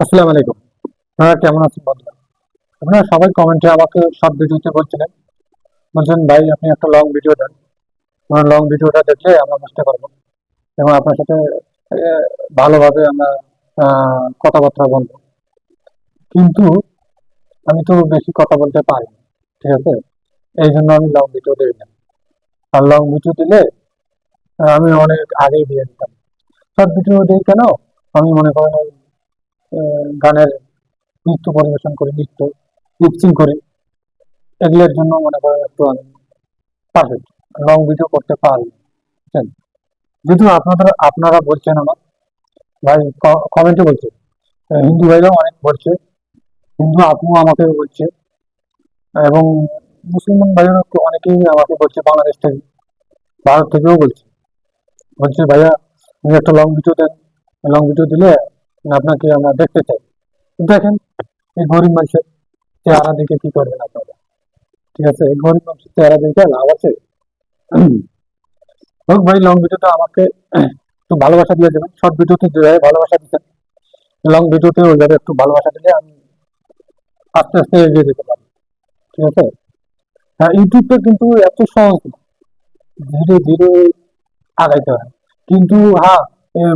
আসসালামু আলাইকুম। আপনারা কেমন আছেন বন্ধুরা? আপনারা সবাই কমেন্টে আমাকে সব ভিডিওতে বলছিলেন। বলছেন, ভাই, আপনি একটা লং ভিডিও দেন। আমার লং ভিডিওটা দেখলে আমরা বুঝতে পারব। এবং আপনার সাথে ভালোভাবে আমরা কথাবার্তা বলব। কিন্তু আমি তো বেশি কথা বলতে পারি ঠিক আছে? এই জন্য আমি লং ভিডিও দিই না। আর লং ভিডিও দিলে আমি অনেক আগেই দিয়ে দিতাম। শর্ট ভিডিও দিই কেন? আমি মনে করেন গানের নৃত্য পরিবেশন করি, নৃত্য লিপসিং করে। এগুলোর জন্য মনে করেন একটু আমি পারফেক্ট লং ভিডিও করতে পারি। বুঝছেন যদিও আপনারা আপনারা বলছেন আমার, ভাই কমেন্টে বলছে। হিন্দু ভাইরাও অনেক বলছে, হিন্দু আপু আমাকে বলছে, এবং মুসলমান ভাইয়েরা অনেকেই আমাকে বলছে, বাংলাদেশ থেকে, ভারত থেকেও বলছে। বলছে, ভাইয়া, তুমি একটা লং ভিডিও দেন লং ভিডিও দিলে আপনাকে, আমরা দেখতে চাই। দেখেন, এই গরিব মানুষের চেহারা দেখে কি করবেন আপনারা? ঠিক আছে, এই গরিব মানুষের চেহারা দেখে লাভ আছে? হোক ভাই লং ভিডিওটা আমাকে একটু ভালোবাসা দিয়ে দেবেন। শর্ট ভিডিওতে যেভাবে ভালোবাসা দিচ্ছেন লং ভিডিওতে ওইভাবে একটু ভালোবাসা দিলে আমি আস্তে আস্তে এগিয়ে যেতে পারব। ঠিক আছে? হ্যাঁ ইউটিউবটা কিন্তু এত সহজ ধীরে ধীরে আগাইতে হয়। কিন্তু হ্যাঁ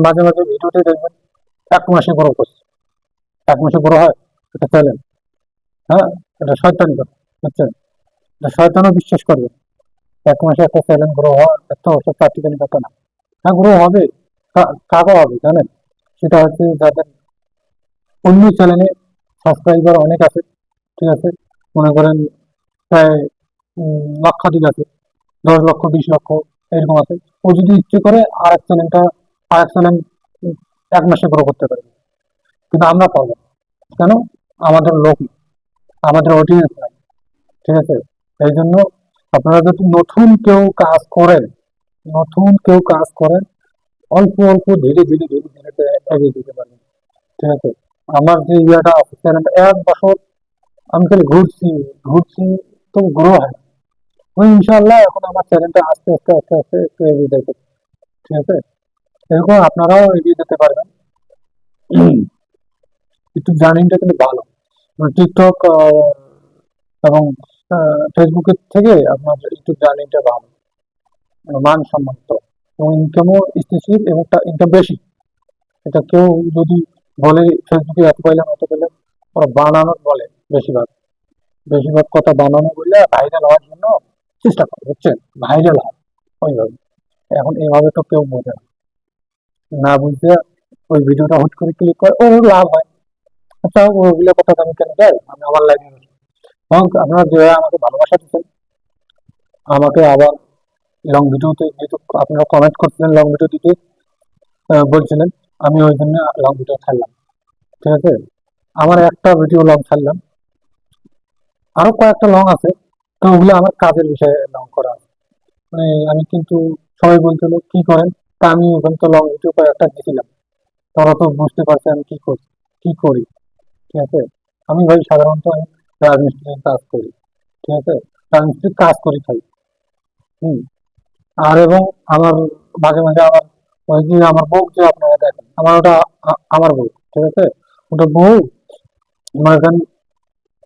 মাঝে মাঝে ভিডিওতে দেখবেন এক মাসে বড় করছে। এক মাসে বড় হয়, এটা চ্যালেঞ্জ হ্যাঁ? এটা শয়তানি কথা বুঝছেন? এটা শয়তানও বিশ্বাস করবে। এক মাসে একটা চ্যালেঞ্জ গ্রো হওয়া একটা ব্যাপার না। হ্যাঁ গ্রো হবে। কাকে হবে, জানেন? সেটা হচ্ছে যাদের অন্য চ্যানেলে সাবস্ক্রাইবার অনেক আছে, ঠিক আছে? মনে করেন প্রায় লক্ষাধিক আছে, দশ লক্ষ, বিশ লক্ষ, এরকম আছে। ও যদি ইচ্ছে করে আর এক চ্যানেলটা আর এক চ্যানেল এক মাসে গ্রো করতে পারবে। কিন্তু আমরা পাবো কেন? আমাদের লোক আমাদের অডিয়েন্স নাই। ঠিক আছে? এই জন্য আপনারা যদি নতুন কেউ কাজ করেন, নতুন কেউ কাজ করেন, অল্প অল্প, ধীরে ধীরে ধীরে ধীরে এগিয়ে দিতে পারবেন। ঠিক আছে? আমার যে ইয়েটা এক বছর, আমি খালি ঘুরছি ঘুরছি তো গ্রো হয়। ওই ইনশাল্লাহ এখন আমার চ্যানেলটা আস্তে আস্তে আস্তে আস্তে একটু এগিয়ে যাবে। ঠিক আছে? এরকম আপনারাও এগিয়ে যেতে পারবেন। ইউটিউব জার্নিংটা কিন্তু ভালো। টিকটক এবং ফেসবুকের থেকে আপনার ইউটিউব জার্নিংটা ভালো। মানে মানসম্মত। এবং ইনকামও স্থিতিশীল এবং ইনকাম বেশি। এটা কেউ যদি বলে ফেসবুকে এত পাইলাম অত পেলাম ওরা বানানোর বলে বেশিরভাগ। বেশিরভাগ কথা বানানো বললে ভাইরাল হওয়ার জন্য চেষ্টা করে, বুঝছেন? ভাইরাল হয়, ওইভাবে। এখন এইভাবে তো কেউ বোঝে না। না বুঝতে ওই ভিডিওটা হুট করে ক্লিক করে ও লাভ হয়। আচ্ছা ওগুলো কথা আমি কেন যাই আমি আমার লাইনে এবং আপনারা যেভাবে আমাকে ভালোবাসা দিচ্ছেন আমাকে আবার লং ভিডিওতে যেহেতু আপনারা কমেন্ট করছিলেন লং ভিডিও দিতে বলছিলেন, আমি ওই জন্য লং ভিডিও ছাড়লাম। ঠিক আছে? আমার একটা ভিডিও লং ছাড়লাম। আরও কয়েকটা লং আছে, তো ওগুলো আমার কাজের বিষয়ে লং করা আছে। মানে আমি কিন্তু সবাই বলছিল কি করেন তা আমি ওখানে তো লং ভিডিও কয়েকটা দিয়েছিলাম তারা তো বুঝতে পারছে আমি কি করি কি করি, ঠিক আছে? আমি ভাই সাধারণত আমি রাজমিস্ত্রির কাজ করি, ঠিক আছে? রাজমিস্ত্রির কাজ করি খাই হুম। আর এবং আমার মাঝে মাঝে আমার ওই যে আমার বউ যে আপনারা দেখেন, আমার ওটা আমার বউ, ঠিক আছে? ওটা বউ আমার এখানে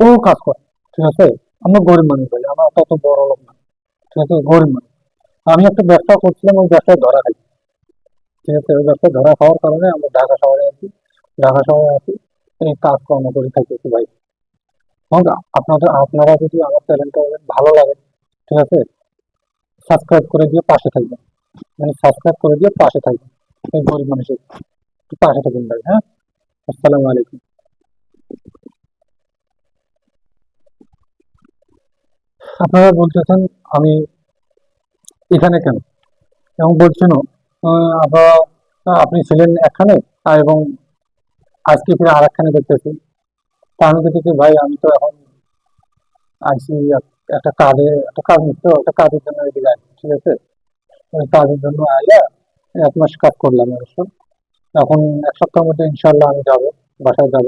কোনো কাজ করে, ঠিক আছে? আমরা গরিব মানুষ ভাই, আমরা তত বড় লোক না ঠিক আছে? গরিব মানুষ। আমি একটা ব্যবসা করছিলাম, ওই ব্যবসায় ধরা খাই ঠিক আছে ধরা কারণে আমরা ঢাকা শহরে আছি। ঢাকা শহরে আছি। এই কাজকর্ম করে থাকতেছি ভাই আপনাদের আপনারা যদি আমার চ্যানেলটা ভালো লাগে, ঠিক আছে? সাবস্ক্রাইব করে দিয়ে পাশে থাকবেন। মানে সাবস্ক্রাইব করে দিয়ে পাশে থাকবেন। এই গরিব মানুষের পাশে থাকবেন ভাই হ্যাঁ? আসসালামু আলাইকুম। আপনারা বলতেছেন, আমি এখানে কেন? এবং বলছেন আপনি ছিলেন একখানে এবং আজকে ফিরে আর একখানে দেখতেছি। তা আমি দেখতেছি ভাই, আমি তো এখন আইসি একটা কাজে, একটা কাজ নিতে একটা কাজের জন্য এদিকে আসছি, ঠিক আছে? ওই কাজের জন্য আইয়া এক মাস কাজ করলাম অবশ্য। এখন এক সপ্তাহের মধ্যে ইনশাল্লাহ আমি যাব, বাসায় যাব।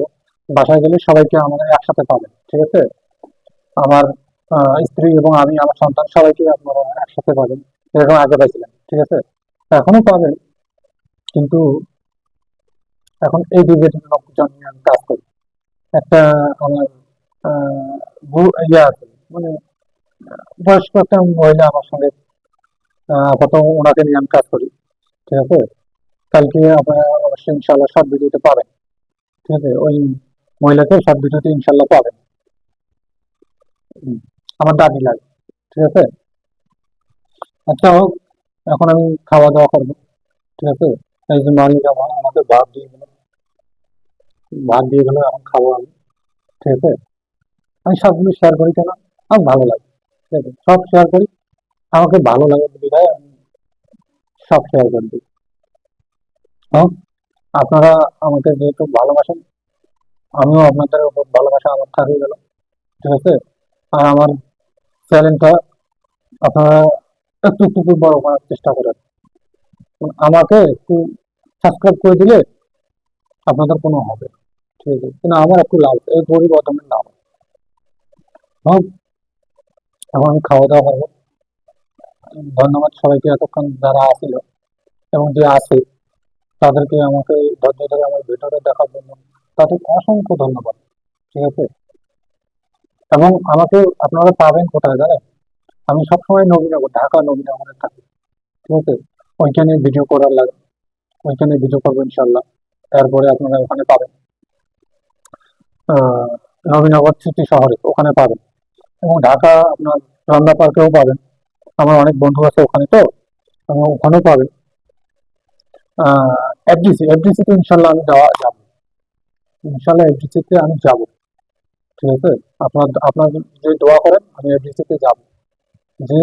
বাসায় গেলে সবাইকে আমাদের একসাথে পাবেন, ঠিক আছে? আমার স্ত্রী এবং আমি, আমার সন্তান সবাইকে আপনারা একসাথে পাবেন, এরকম আগে পাইছিলেন ঠিক আছে? এখনও পাবেন। কিন্তু এখন এই লোকজন নিয়ে আমি কাজ করি। একটা আমার ইয়ে আছে মানে বয়স্ক একটা মহিলা আমার সঙ্গে আপাতত ওনাকে নিয়ে আমি কাজ করি, ঠিক আছে? কালকে আপনারা অবশ্যই ইনশাল্লাহ সব ভিডিওতে পাবেন, ঠিক আছে? ওই মহিলাকে সব ভিডিওতে ইনশাল্লাহ পাবেন। আমার দাদি লাগে, ঠিক আছে? আচ্ছা হোক এখন আমি খাওয়া দাওয়া করব, ঠিক আছে? এই যে মালিক আমার আমাকে ভাত দিয়ে গেল ভাত দিয়ে গেল এখন খাব আমি, ঠিক আছে? আমি সবগুলো শেয়ার করি কেন? আমার ভালো লাগে, ঠিক আছে? সব শেয়ার করি, আমাকে ভালো লাগে বিধায় আমি সব শেয়ার করে দিই। হ্যাঁ আপনারা আমাকে যেহেতু ভালোবাসেন, আমিও আপনাদের উপর ভালোবাসা আমার থাকবে গেল ঠিক আছে? আর আমার চ্যানেলটা আপনারা একটু বড় করার চেষ্টা করেন। আমাকে একটু সাবস্ক্রাইব করে দিলে আপনাদের কোনো হবে। ঠিক আছে? কিন্তু আমার একটু লাভ, এই গরিব হ্যাঁ এখন আমি খাওয়া দাওয়া করব। ধন্যবাদ সবাইকে এতক্ষণ যারা আসিল এবং যে আছে, তাদেরকে আমাকে ধৈর্য ধরে আমার ভিডিওটা দেখার জন্য তাদের অসংখ্য ধন্যবাদ। ঠিক আছে? এবং আমাকে আপনারা পাবেন কোথায় জানেন? আমি সবসময় নবীনগর, ঢাকা নবীনগরে থাকি। ঠিক আছে? ওইখানে ভিডিও করার লাগে। ওইখানে ভিডিও করব ইনশাল্লাহ তারপরে আপনারা ওখানে পাবেন। নবীনগর সিটি শহরে ওখানে পাবেন। এবং ঢাকা আপনার রামদা পার্কেও পাবেন। আমার অনেক বন্ধু আছে ওখানে তো ওখানেও পাবেন। এফডিসি এফডিসি তে ইনশাল্লাহ আমি যাওয়া, যাব। ইনশাল্লাহ এফডিসিতে আমি যাব। ঠিক আছে? আপনার আপনার যে দোয়া করেন, আমি এফডিসি তে যাব। যে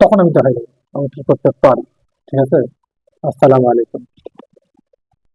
তখন আমি দেখাই আমি কি করতে পারি? ঠিক আছে? আসসালামু আলাইকুম।